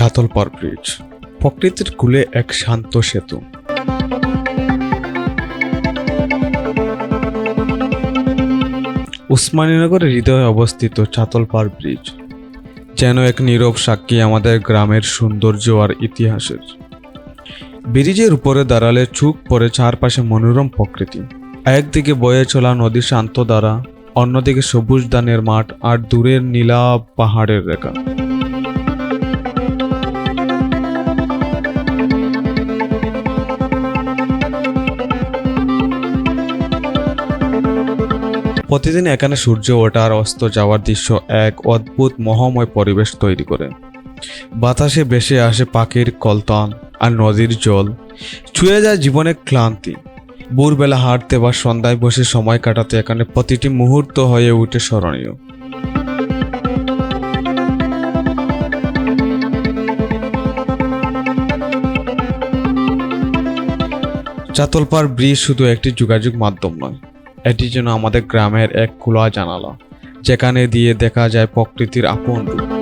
চাতলপার bridge প্রকৃতির কুলে এক শান্ত সেতু। উসমানীনগরের হৃদয়ে অবস্থিত চাতলপার ব্রিজ যেন এক নীরব সাক্ষী আমাদের গ্রামের সৌন্দর্য আর ইতিহাসের। ব্রিজের উপরে দাঁড়ালে চুপ পরে চারপাশে মনোরম প্রকৃতি। একদিকে বয়ে চলা নদী শান্ত দ্বারা, অন্যদিকে সবুজ দানের মাঠ আর দূরের নীলা পাহাড়ের রেখা। প্রতিদিন এখানে সূর্য ওঠার অস্ত যাওয়ার দৃশ্য এক অদ্ভুত মহাময় পরিবেশ তৈরি করে। বাতাসে ভেসে আসে পাখির কলতান আর নদীর জল। ছুঁয়ে যায় জীবনের ক্লান্তি। ভোরবেলা হাঁটতে বা সন্ধ্যায় বসে সময় কাটাতে এখানে প্রতিটি মুহূর্ত হয়ে উঠে স্মরণীয়। চাতলপাড় ব্রিজ শুধু একটি যোগাযোগ মাধ্যম নয় এটি যেন আমাদের গ্রামের এক খোলা জানালা যেখানে দিয়ে দেখা যায় প্রকৃতির আপন রূপ।